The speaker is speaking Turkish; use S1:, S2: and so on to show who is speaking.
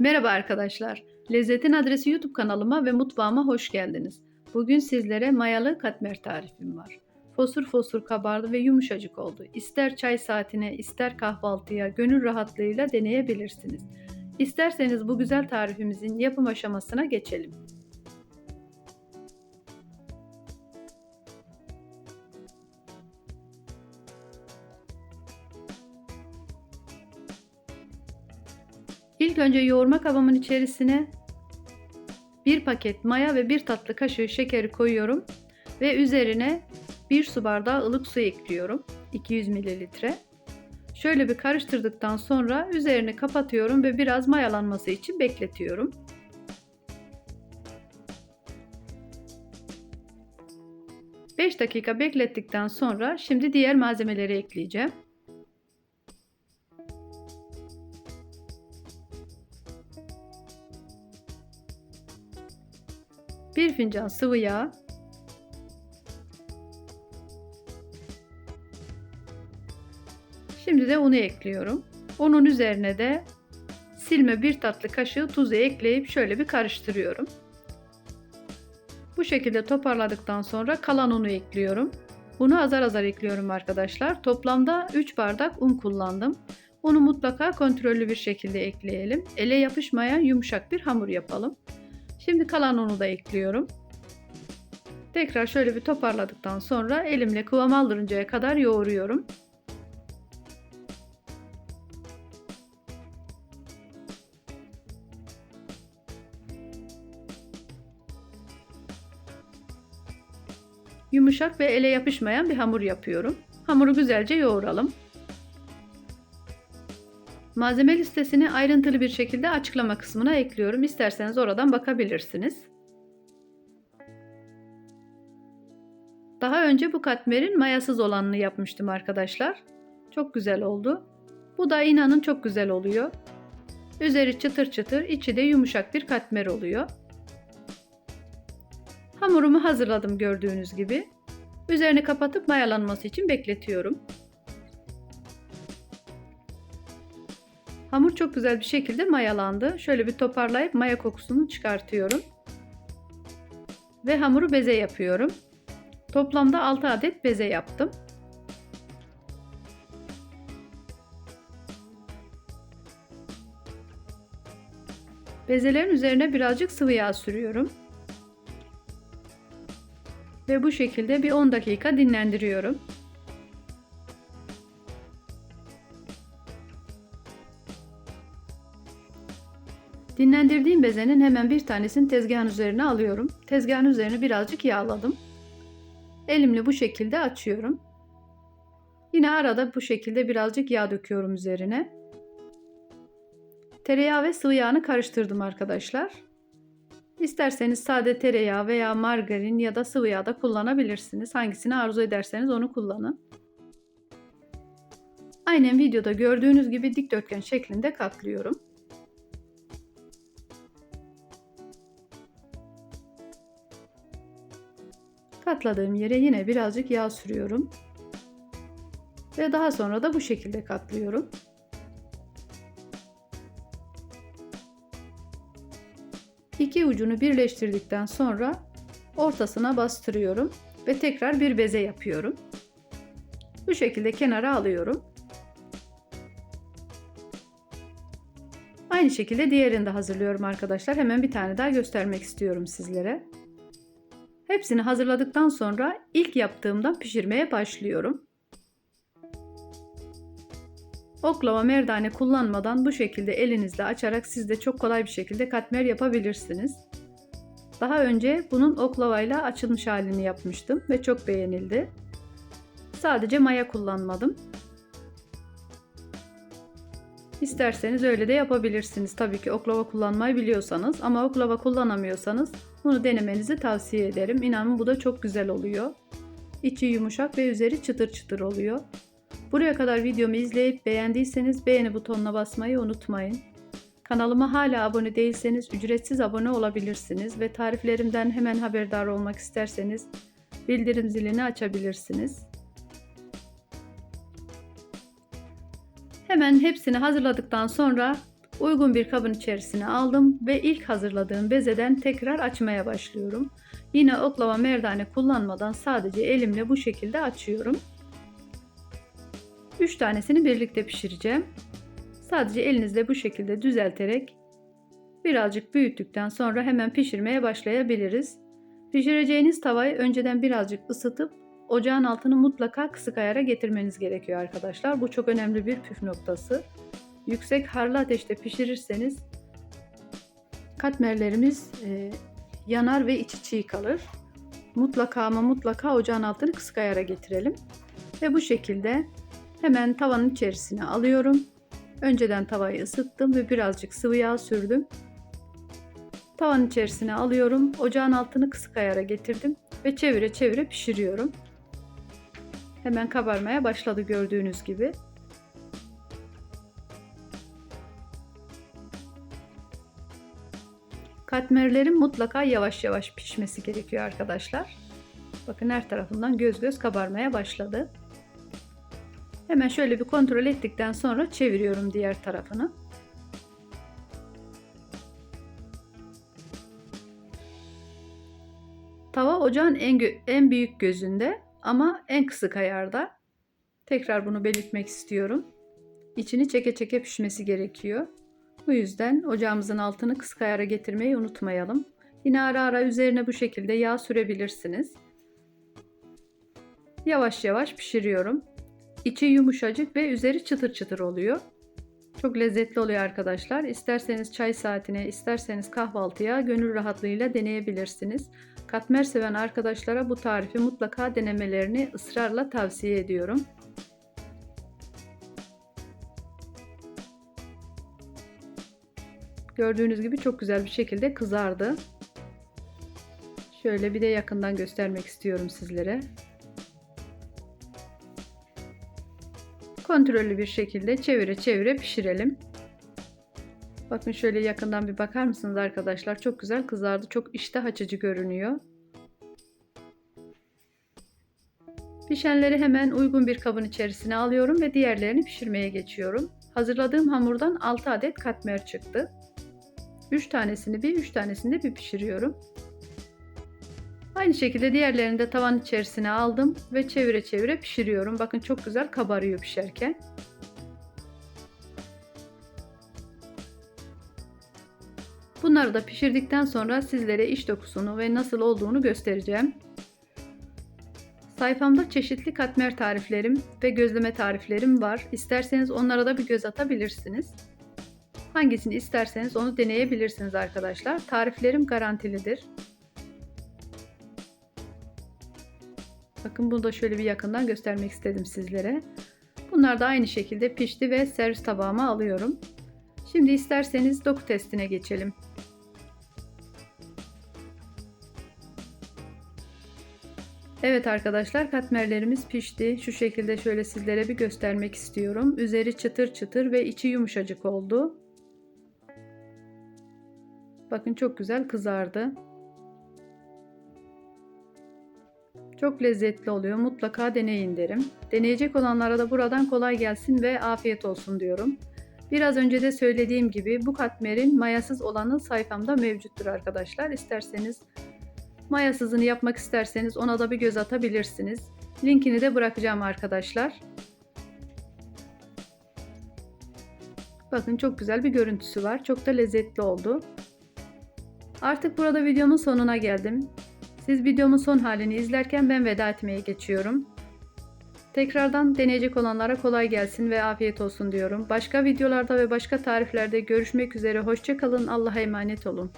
S1: Merhaba arkadaşlar. Lezzetin Adresi YouTube kanalıma ve mutfağıma hoş geldiniz. Bugün sizlere mayalı katmer tarifim var. Fosur fosur kabardı ve yumuşacık oldu. İster çay saatine, ister kahvaltıya gönül rahatlığıyla deneyebilirsiniz. İsterseniz bu güzel tarifimizin yapım aşamasına geçelim. İlk önce yoğurma kabımın içerisine bir paket maya ve bir tatlı kaşığı şekeri koyuyorum ve üzerine bir su bardağı ılık su ekliyorum. 200 mililitre. Şöyle bir karıştırdıktan sonra üzerini kapatıyorum ve biraz mayalanması için bekletiyorum. Beş dakika beklettikten sonra şimdi diğer malzemeleri ekleyeceğim. 1 fincan sıvı yağ, Şimdi de unu ekliyorum. Unun üzerine de silme bir tatlı kaşığı tuzu ekleyip şöyle bir karıştırıyorum. Bu şekilde toparladıktan sonra kalan unu ekliyorum. Unu azar azar ekliyorum arkadaşlar. Toplamda 3 bardak un kullandım. Unu mutlaka kontrollü bir şekilde ekleyelim. Ele yapışmayan yumuşak bir hamur yapalım. Şimdi kalan unu da ekliyorum. Tekrar şöyle bir toparladıktan sonra elimle kıvam aldırıncaya kadar yoğuruyorum. Yumuşak ve ele yapışmayan bir hamur yapıyorum. Hamuru güzelce yoğuralım. Malzeme listesini ayrıntılı bir şekilde açıklama kısmına ekliyorum. İsterseniz oradan bakabilirsiniz. Daha önce bu katmerin mayasız olanını yapmıştım arkadaşlar. Çok güzel oldu. Bu da inanın çok güzel oluyor. Üzeri çıtır çıtır, içi de yumuşak bir katmer oluyor. Hamurumu hazırladım gördüğünüz gibi. Üzerini kapatıp mayalanması için bekletiyorum. Hamur çok güzel bir şekilde mayalandı. Şöyle bir toparlayıp maya kokusunu çıkartıyorum. Ve hamuru beze yapıyorum. Toplamda 6 adet beze yaptım. Bezelerin üzerine birazcık sıvı yağ sürüyorum. Ve bu şekilde bir 10 dakika dinlendiriyorum. Dinlendirdiğim bezenin hemen bir tanesini tezgahın üzerine alıyorum. Tezgahın üzerine birazcık yağladım. Elimle bu şekilde açıyorum. Yine arada bu şekilde birazcık yağ döküyorum üzerine. Tereyağı ve sıvı yağını karıştırdım arkadaşlar. İsterseniz sade tereyağı veya margarin ya da sıvı yağ da kullanabilirsiniz. Hangisini arzu ederseniz onu kullanın. Aynen videoda gördüğünüz gibi dikdörtgen şeklinde katlıyorum. Katladığım yere yine birazcık yağ sürüyorum. Ve daha sonra da bu şekilde katlıyorum. İki ucunu birleştirdikten sonra ortasına bastırıyorum ve tekrar bir beze yapıyorum. Bu şekilde kenara alıyorum. Aynı şekilde diğerini de hazırlıyorum arkadaşlar. Hemen bir tane daha göstermek istiyorum sizlere. Hepsini hazırladıktan sonra ilk yaptığımdan pişirmeye başlıyorum. Oklava merdane kullanmadan bu şekilde elinizle açarak siz de çok kolay bir şekilde katmer yapabilirsiniz. Daha önce bunun oklavayla açılmış halini yapmıştım ve çok beğenildi. Sadece maya kullanmadım. İsterseniz öyle de yapabilirsiniz. Tabii ki oklava kullanmayı biliyorsanız ama oklava kullanamıyorsanız bunu denemenizi tavsiye ederim. İnanın bu da çok güzel oluyor. İçi yumuşak ve üzeri çıtır çıtır oluyor. Buraya kadar videomu izleyip beğendiyseniz beğeni butonuna basmayı unutmayın. Kanalıma hala abone değilseniz ücretsiz abone olabilirsiniz ve tariflerimden hemen haberdar olmak isterseniz bildirim zilini açabilirsiniz. Hemen hepsini hazırladıktan sonra Uygun bir kabın içerisine aldım ve ilk hazırladığım bezeden tekrar açmaya başlıyorum. Yine oklava merdane kullanmadan sadece elimle bu şekilde açıyorum. 3 tanesini birlikte pişireceğim. Sadece elinizle bu şekilde düzelterek birazcık büyüttükten sonra hemen pişirmeye başlayabiliriz. Pişireceğiniz tavayı önceden birazcık ısıtıp ocağın altını mutlaka kısık ayara getirmeniz gerekiyor arkadaşlar. Bu çok önemli bir püf noktası. Yüksek harlı ateşte pişirirseniz katmerlerimiz e, yanar ve içi çiğ kalır. Mutlaka ama mutlaka ocağın altını kısık ayara getirelim. Ve bu şekilde hemen tavanın içerisine alıyorum. Önceden tavayı ısıttım ve birazcık sıvı yağ sürdüm. Tavanın içerisine alıyorum. Ocağın altını kısık ayara getirdim ve çevire çevire pişiriyorum. Hemen kabarmaya başladı gördüğünüz gibi. Katmerlerin mutlaka yavaş yavaş pişmesi gerekiyor arkadaşlar. Bakın her tarafından göz göz kabarmaya başladı. Hemen şöyle bir kontrol ettikten sonra çeviriyorum diğer tarafını. Tava ocağın en, en büyük gözünde ama en kısık ayarda. Tekrar bunu belirtmek istiyorum. İçini çeke çeke pişmesi gerekiyor. Bu yüzden ocağımızın altını kısık ayara getirmeyi unutmayalım. Yine ara ara üzerine bu şekilde yağ sürebilirsiniz. Yavaş yavaş pişiriyorum. İçi yumuşacık ve üzeri çıtır çıtır oluyor. Çok lezzetli oluyor arkadaşlar. İsterseniz çay saatine, isterseniz kahvaltıya gönül rahatlığıyla deneyebilirsiniz. Katmer seven arkadaşlara bu tarifi mutlaka denemelerini ısrarla tavsiye ediyorum. Gördüğünüz gibi çok güzel bir şekilde kızardı. Şöyle bir de yakından göstermek istiyorum sizlere. Kontrollü bir şekilde çevire çevire pişirelim. Bakın şöyle yakından bir bakar mısınız arkadaşlar? Çok güzel kızardı. Çok iştah açıcı görünüyor. Pişenleri hemen uygun bir kabın içerisine alıyorum ve diğerlerini pişirmeye geçiyorum. Hazırladığım hamurdan 6 adet katmer çıktı. 3 tanesini bir, 3 tanesini de bir pişiriyorum. Aynı şekilde diğerlerini de tavan içerisine aldım ve çevire çevire pişiriyorum. Bakın çok güzel kabarıyor pişerken. Bunları da pişirdikten sonra sizlere iç dokusunu ve nasıl olduğunu göstereceğim. Sayfamda çeşitli katmer tariflerim ve gözleme tariflerim var. İsterseniz onlara da bir göz atabilirsiniz. Hangisini isterseniz onu deneyebilirsiniz arkadaşlar. Tariflerim garantilidir. Bakın bunu da şöyle bir yakından göstermek istedim sizlere. Bunlar da aynı şekilde pişti ve servis tabağıma alıyorum. Şimdi isterseniz doku testine geçelim. Evet arkadaşlar katmerlerimiz pişti. Şu şekilde şöyle sizlere bir göstermek istiyorum. Üzeri çıtır çıtır ve içi yumuşacık oldu. Bakın çok güzel kızardı. Çok lezzetli oluyor. Mutlaka deneyin derim. Deneyecek olanlara da buradan kolay gelsin ve afiyet olsun diyorum. Biraz önce de söylediğim gibi bu katmerin mayasız olanı sayfamda mevcuttur arkadaşlar. İsterseniz mayasızını yapmak isterseniz ona da bir göz atabilirsiniz. Linkini de bırakacağım arkadaşlar. Bakın çok güzel bir görüntüsü var. Çok da lezzetli oldu. Artık burada videomun sonuna geldim. Siz videomun son halini izlerken ben veda etmeye geçiyorum. Tekrardan deneyecek olanlara kolay gelsin ve afiyet olsun diyorum. Başka videolarda ve başka tariflerde görüşmek üzere. Hoşçakalın. Allah'a emanet olun.